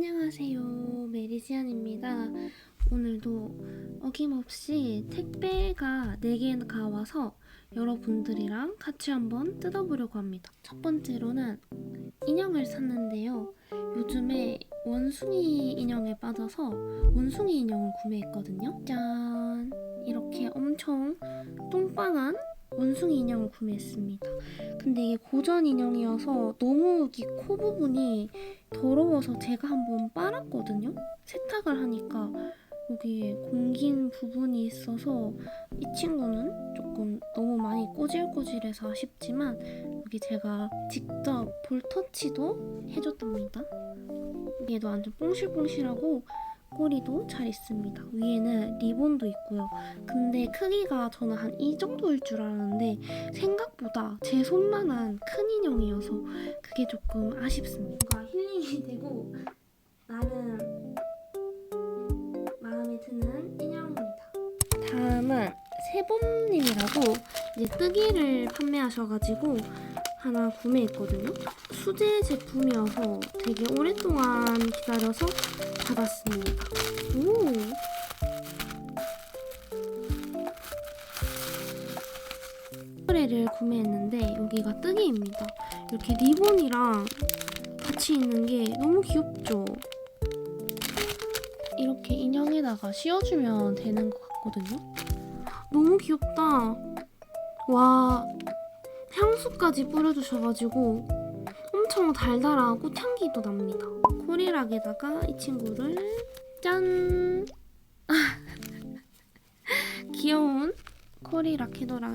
안녕하세요. 메리지안입니다. 오늘도 어김없이 택배가 4개가 와서 여러분들이랑 같이 한번 뜯어보려고 합니다. 첫 번째로는 인형을 샀는데요. 요즘에 원숭이 인형에 빠져서 원숭이 인형을 구매했거든요. 짠! 이렇게 엄청 똥빵한 원숭이 인형을 구매했습니다. 근데 이게 고전 인형이어서 너무 이 코 부분이 더러워서 제가 한번 빨았거든요. 세탁을 하니까 여기 공긴 부분이 있어서 이 친구는 조금 너무 많이 꼬질꼬질해서 아쉽지만 여기 제가 직접 볼터치도 해줬답니다. 얘도 완전 뽕실뽕실하고 꼬리도 잘 있습니다. 위에는 리본도 있고요. 근데 크기가 저는 한 이 정도일 줄 알았는데 생각보다 제 손만한 큰 인형이어서 그게 조금 아쉽습니다. 뭔가 힐링이 되고 나는 마음에 드는 인형입니다. 다음은 세봄님이라고 이제 뜨기를 판매하셔가지고 하나 구매했거든요. 수제 제품이어서 되게 오랫동안 기다려서 받았습니다. 오! 스프레이를 구매했는데 여기가 뜨개입니다. 이렇게 리본이랑 같이 있는 게 너무 귀엽죠? 이렇게 인형에다가 씌워주면 되는 것 같거든요. 너무 귀엽다. 와, 향수까지 뿌려주셔가지고 엄청 달달한 꽃향기도 납니다. 코리락에다가 이 친구를 짠! 귀여운 코리락 헤더라랑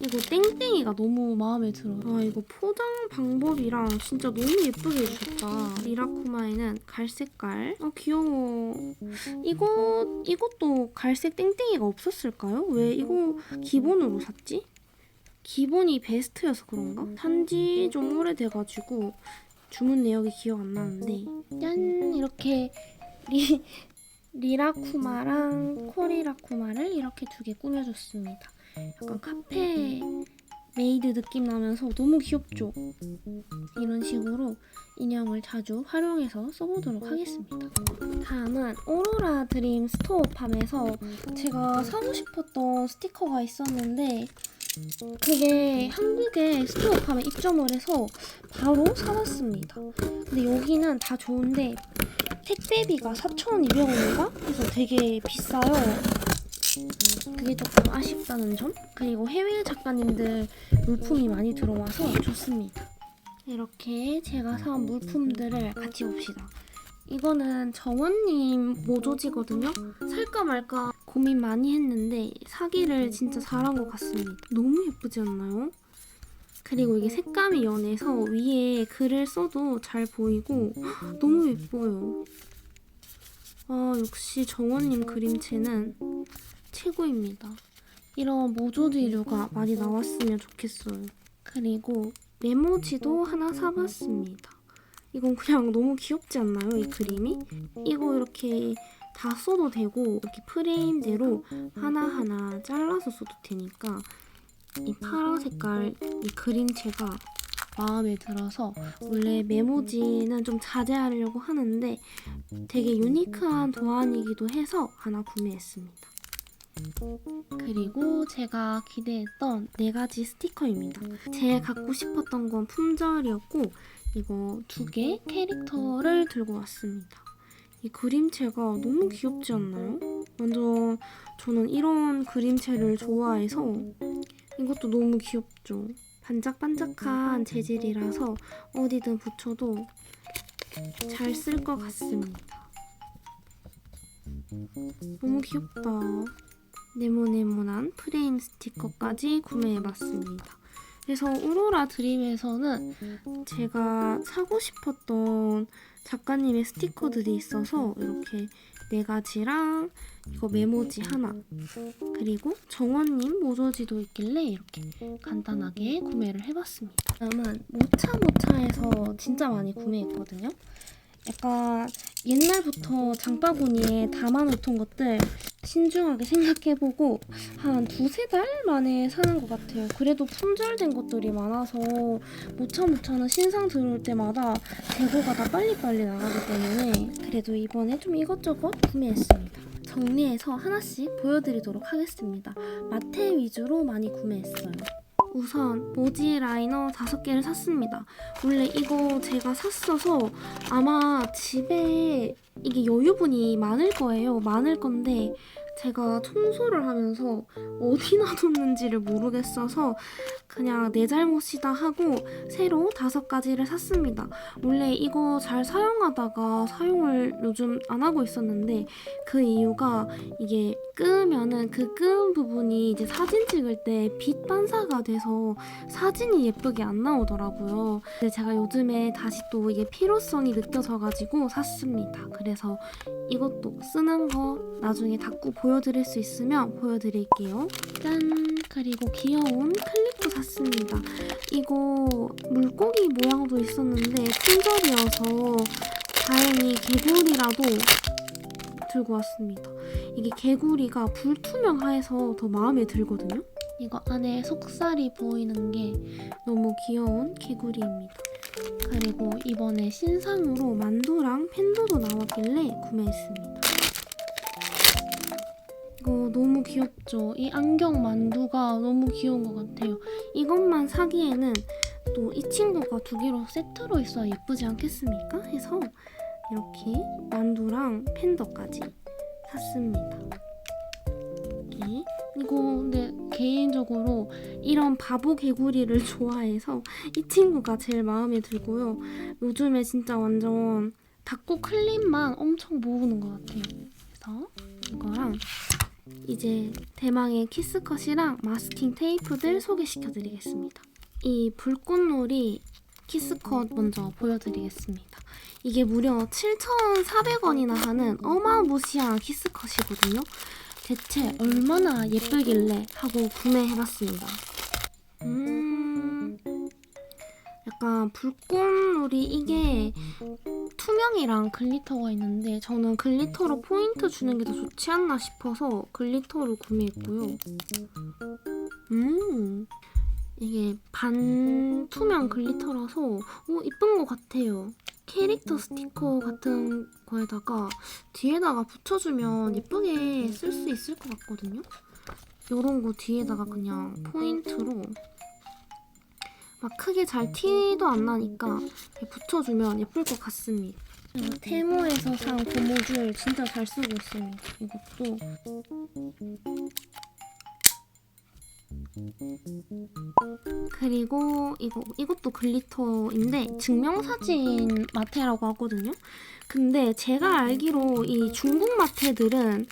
이거 땡땡이가 너무 마음에 들어요. 아 이거 포장 방법이랑 진짜 너무 예쁘게 해주셨다. 리라쿠마에는 갈색깔. 아 귀여워. 이거 이것도 갈색 땡땡이가 없었을까요? 왜 이거 기본으로 샀지? 기본이 베스트여서 그런가? 산지 좀 오래돼가지고 주문 내역이 기억 안 나는데 짠 이렇게 리 리라쿠마랑 코리라쿠마를 이렇게 두 개 꾸며줬습니다. 약간 카페 메이드 느낌 나면서 너무 귀엽죠? 이런 식으로 인형을 자주 활용해서 써보도록 하겠습니다. 다음은 오로라 드림 스토어팜에서 제가 사고 싶었던 스티커가 있었는데 그게 한국에 스토어팜에 입점을 해서 바로 사왔습니다. 근데 여기는 다 좋은데 택배비가 4,200원인가? 그래서 되게 비싸요. 그게 조금 아쉽다는 점? 그리고 해외 작가님들 물품이 많이 들어와서 좋습니다. 이렇게 제가 사온 물품들을 같이 봅시다. 이거는 정원님 모조지거든요? 살까 말까 고민 많이 했는데 사기를 진짜 잘한 것 같습니다. 너무 예쁘지 않나요? 그리고 이게 색감이 연해서 위에 글을 써도 잘 보이고 너무 예뻐요. 아, 역시 정원님 그림체는 최고입니다. 이런 모조지류가 많이 나왔으면 좋겠어요. 그리고 메모지도 하나 사봤습니다. 이건 그냥 너무 귀엽지 않나요? 이 그림이? 이거 이렇게 다 써도 되고 이렇게 프레임대로 하나하나 잘라서 써도 되니까 이 파란 색깔 이 그림체가 마음에 들어서 원래 메모지는 좀 자제하려고 하는데 되게 유니크한 도안이기도 해서 하나 구매했습니다. 그리고 제가 기대했던 네 가지 스티커입니다. 제가 갖고 싶었던 건 품절이었고 이거 두 개 캐릭터를 들고 왔습니다. 이 그림체가 너무 귀엽지 않나요? 완전 저는 이런 그림체를 좋아해서 이것도 너무 귀엽죠. 반짝반짝한 재질이라서 어디든 붙여도 잘 쓸 것 같습니다. 너무 귀엽다. 네모네모난 프레임 스티커까지 구매해봤습니다. 그래서 오로라 드림에서는 제가 사고 싶었던 작가님의 스티커들이 있어서 이렇게 네 가지랑 이거 메모지 하나 그리고 정원님 모조지도 있길래 이렇게 간단하게 구매를 해봤습니다. 다음은 모차모차에서 진짜 많이 구매했거든요. 약간 옛날부터 장바구니에 담아놓던 것들 신중하게 생각해보고 한 두세 달 만에 사는 것 같아요. 그래도 품절된 것들이 많아서 모차 모차는 신상 들어올 때마다 재고가 다 빨리빨리 나가기 때문에 그래도 이번에 좀 이것저것 구매했습니다. 정리해서 하나씩 보여드리도록 하겠습니다. 마테 위주로 많이 구매했어요. 우선 모지 라이너 5개를 샀습니다. 원래 이거 제가 샀어서 아마 집에 이게 여유분이 많을 거예요. 많을 건데 제가 청소를 하면서 어디 놔뒀는지를 모르겠어서 그냥 내 잘못이다 하고 새로 다섯 가지를 샀습니다. 원래 이거 잘 사용하다가 사용을 요즘 안 하고 있었는데 그 이유가 이게 끄면은 그 끄은 부분이 이제 사진 찍을 때 빛 반사가 돼서 사진이 예쁘게 안 나오더라고요. 근데 제가 요즘에 다시 또 이게 필요성이 느껴져가지고 샀습니다. 그래서 이것도 쓰는 거 나중에 닦고 보 여드릴 수 있으면 보여드릴게요. 짠! 그리고 귀여운 클립도 샀습니다. 이거 물고기 모양도 있었는데 품절이어서 다행히 개구리라도 들고 왔습니다. 이게 개구리가 불투명해서 더 마음에 들거든요. 이거 안에 속살이 보이는 게 너무 귀여운 개구리입니다. 그리고 이번에 신상으로 만두랑 팬더도 나왔길래 구매했습니다. 귀엽죠? 이 안경 만두가 너무 귀여운 것 같아요. 이것만 사기에는 또 이 친구가 두 개로 세트로 있어야 예쁘지 않겠습니까? 해서 이렇게 만두랑 팬더까지 샀습니다. 이렇게. 이거 근데 개인적으로 이런 바보 개구리를 좋아해서 이 친구가 제일 마음에 들고요. 요즘에 진짜 완전 닫고 클립만 엄청 모으는 것 같아요. 그래서 이거랑 이제 대망의 키스컷이랑 마스킹 테이프들 소개시켜드리겠습니다. 이 불꽃놀이 키스컷 먼저 보여드리겠습니다. 이게 무려 7,400원이나 하는 어마무시한 키스컷이거든요. 대체 얼마나 예쁘길래 하고 구매해봤습니다. 음, 약간 불꽃놀이 이게 투명이랑 글리터가 있는데 저는 글리터로 포인트 주는 게 더 좋지 않나 싶어서 글리터로 구매했고요. 음, 이게 반투명 글리터라서 오, 이쁜 것 같아요. 캐릭터 스티커 같은 거에다가 뒤에다가 붙여주면 예쁘게 쓸 수 있을 것 같거든요. 이런 거 뒤에다가 그냥 포인트로 막 크게 잘 티도 안 나니까 붙여주면 예쁠 것 같습니다. 테모에서 산 고무줄 진짜 잘 쓰고 있습니다. 이것도 그리고 이거 이것도 글리터인데 증명사진 마테라고 하거든요. 근데 제가 알기로 이 중국 마테들은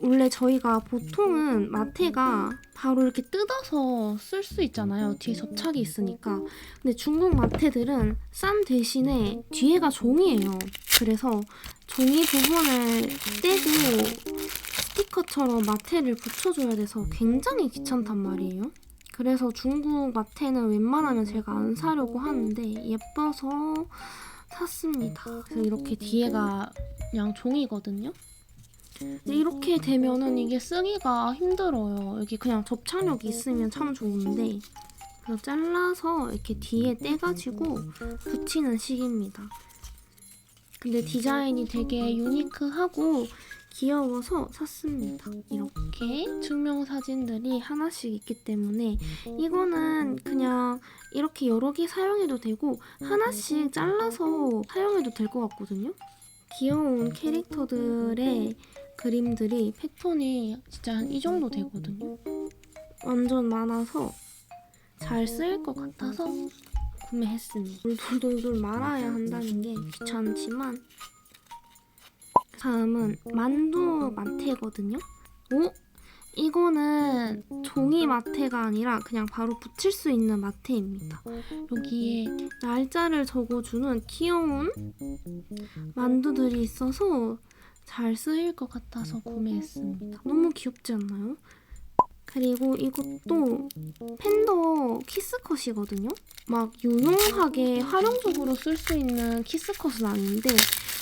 원래 저희가 보통은 마테가 바로 이렇게 뜯어서 쓸 수 있잖아요. 뒤에 접착이 있으니까. 근데 중국 마테들은 싼 대신에 뒤에가 종이에요. 그래서 종이 부분을 떼고 스티커처럼 마테를 붙여줘야 돼서 굉장히 귀찮단 말이에요. 그래서 중국 마테는 웬만하면 제가 안 사려고 하는데 예뻐서 샀습니다. 그래서 이렇게 뒤에가 그냥 종이거든요. 이렇게 되면은 이게 쓰기가 힘들어요. 여기 그냥 접착력이 있으면 참 좋은데 그래서 잘라서 이렇게 뒤에 떼가지고 붙이는 식입니다. 근데 디자인이 되게 유니크하고 귀여워서 샀습니다. 이렇게 증명사진들이 하나씩 있기 때문에 이거는 그냥 이렇게 여러 개 사용해도 되고 하나씩 잘라서 사용해도 될 것 같거든요. 귀여운 캐릭터들의 그림들이 패턴이 진짜 한 이 정도 되거든요. 완전 많아서 잘 쓰일 것 같아서 구매했습니다. 돌돌돌돌 말아야 한다는 게 귀찮지만 다음은 만두 마테거든요. 오? 이거는 종이 마테가 아니라 그냥 바로 붙일 수 있는 마테입니다. 여기에 날짜를 적어주는 귀여운 만두들이 있어서 잘 쓰일 것 같아서 구매했습니다. 너무 귀엽지 않나요? 그리고 이것도 팬더 키스컷이거든요. 막 유용하게 활용적으로 쓸 수 있는 키스컷은 아닌데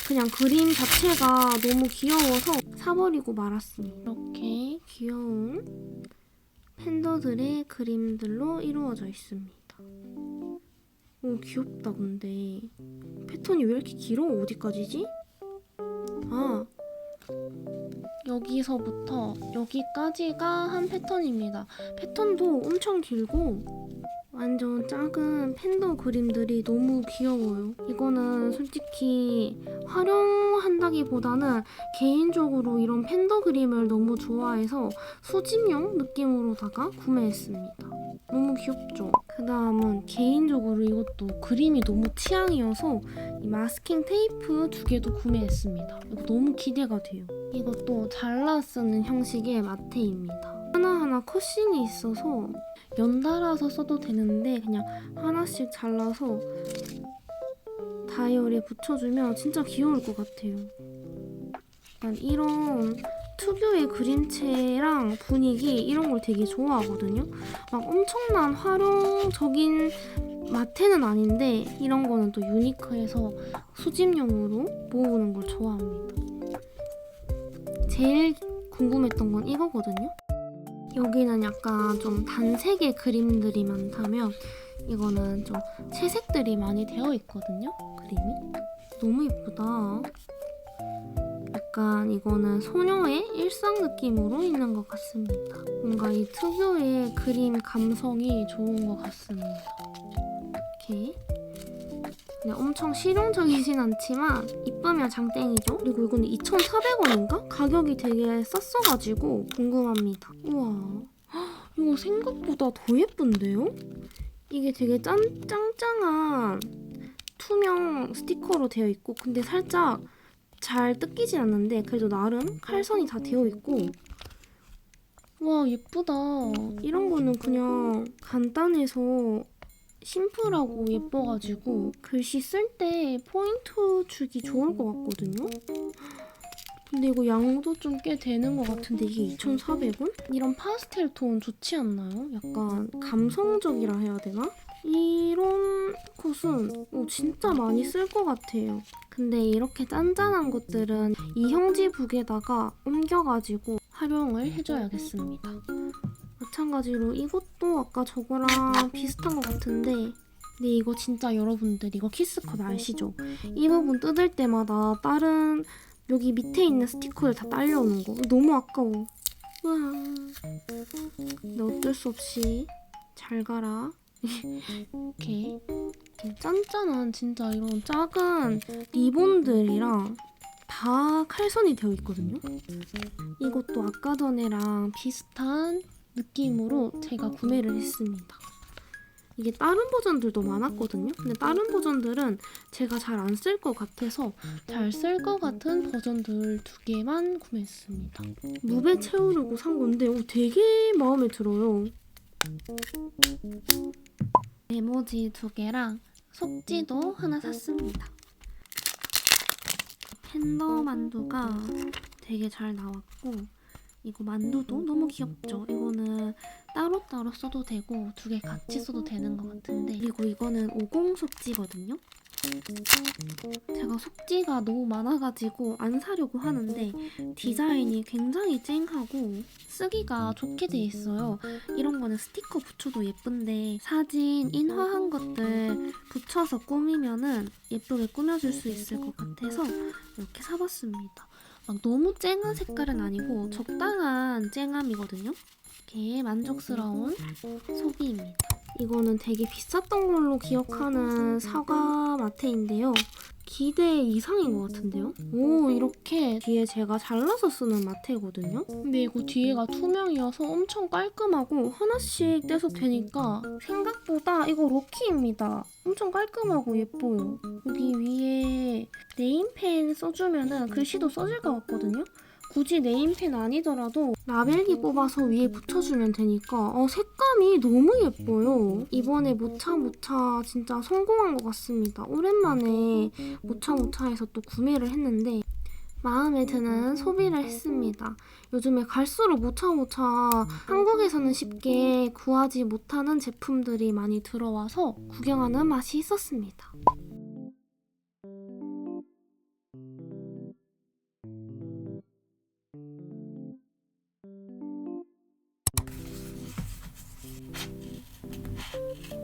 그냥 그림 자체가 너무 귀여워서 사버리고 말았습니다. 이렇게 귀여운 팬더들의 그림들로 이루어져 있습니다. 오 귀엽다 근데 패턴이 왜 이렇게 길어? 어디까지지? 아 여기서부터 여기까지가 한 패턴입니다. 패턴도 엄청 길고 완전 작은 팬더 그림들이 너무 귀여워요. 이거는 솔직히 활용한다기보다는 개인적으로 이런 팬더 그림을 너무 좋아해서 수집용 느낌으로다가 구매했습니다. 너무 귀엽죠? 그 다음은 개인적으로 이것도 그림이 너무 취향이어서 이 마스킹 테이프 두 개도 구매했습니다. 이거 너무 기대가 돼요. 이것도 잘라 쓰는 형식의 마테입니다. 하나하나 컷신이 있어서 연달아서 써도 되는데 그냥 하나씩 잘라서 다이어리에 붙여주면 진짜 귀여울 것 같아요. 약간 이런 특유의 그림체랑 분위기 이런 걸 되게 좋아하거든요. 막 엄청난 활용적인 마테는 아닌데 이런 거는 또 유니크해서 수집용으로 모으는 걸 좋아합니다. 제일 궁금했던 건 이거거든요. 여기는 약간 좀 단색의 그림들이 많다면 이거는 좀 채색들이 많이 되어 있거든요. 그림이 너무 예쁘다. 약간 이거는 소녀의 일상 느낌으로 있는 것 같습니다. 뭔가 이 특유의 그림 감성이 좋은 것 같습니다. 이렇게 네, 엄청 실용적이진 않지만 이쁘면 장땡이죠. 그리고 이거는 2,400원인가? 가격이 되게 쌌어가지고 궁금합니다. 우와, 헉, 이거 생각보다 더 예쁜데요? 이게 되게 짠, 짱짱한 투명 스티커로 되어 있고 근데 살짝 잘 뜯기진 않는데 그래도 나름 칼선이 다 되어 있고 와 예쁘다. 이런 거는 그냥 간단해서 심플하고 예뻐가지고 글씨 쓸 때 포인트 주기 좋을 것 같거든요. 근데 이거 양도 좀 꽤 되는 것 같은데 이게 2,400원? 이런 파스텔 톤 좋지 않나요? 약간 감성적이라 해야 되나? 이런 어, 진짜 많이 쓸 것 같아요. 근데 이렇게 짠짠한 것들은 이 형지북에다가 옮겨가지고 활용을 해줘야겠습니다. 마찬가지로 이것도 아까 저거랑 비슷한 것 같은데 근데 이거 진짜 여러분들 이거 키스컷 아시죠? 이 부분 뜯을 때마다 다른 여기 밑에 있는 스티커를 다 딸려오는 거. 너무 아까워. 우와. 근데 어쩔 수 없이 잘 가라. 이렇게 짠짠한 진짜 이런 작은 리본들이랑 다 칼선이 되어 있거든요? 이것도 아까 전에랑 비슷한 느낌으로 제가 구매를 했습니다. 이게 다른 버전들도 많았거든요. 근데 다른 버전들은 제가 잘 안 쓸 것 같아서 잘 쓸 것 같은 버전들 두 개만 구매했습니다. 무배 채우려고 산 건데 오, 되게 마음에 들어요. 메모지 두 개랑 속지도 하나 샀습니다. 팬더 만두가 되게 잘 나왔고 이거 만두도 너무 귀엽죠? 이거는 따로따로 써도 되고 두 개 같이 써도 되는 것 같은데 그리고 이거는 50 속지거든요? 제가 속지가 너무 많아가지고 안 사려고 하는데 디자인이 굉장히 쨍하고 쓰기가 좋게 돼 있어요. 이런 거는 스티커 붙여도 예쁜데 사진, 인화한 것들 붙여서 꾸미면은 예쁘게 꾸며줄 수 있을 것 같아서 이렇게 사봤습니다. 막 너무 쨍한 색깔은 아니고 적당한 쨍함이거든요. 이렇게 만족스러운 소비입니다. 이거는 되게 비쌌던 걸로 기억하는 사과 마테인데요. 기대 이상인 것 같은데요? 오 이렇게 뒤에 제가 잘라서 쓰는 마테거든요. 근데 이거 뒤에가 투명이어서 엄청 깔끔하고 하나씩 떼서 되니까 생각보다 이거 로키입니다. 엄청 깔끔하고 예뻐요. 여기 위에 네임펜 써주면은 글씨도 써질 것 같거든요. 굳이 네임펜 아니더라도 라벨기 뽑아서 위에 붙여주면 되니까 어, 색감이 너무 예뻐요. 이번에 모차모차 진짜 성공한 것 같습니다. 오랜만에 모차모차에서 또 구매를 했는데 마음에 드는 소비를 했습니다. 요즘에 갈수록 모차모차 한국에서는 쉽게 구하지 못하는 제품들이 많이 들어와서 구경하는 맛이 있었습니다. you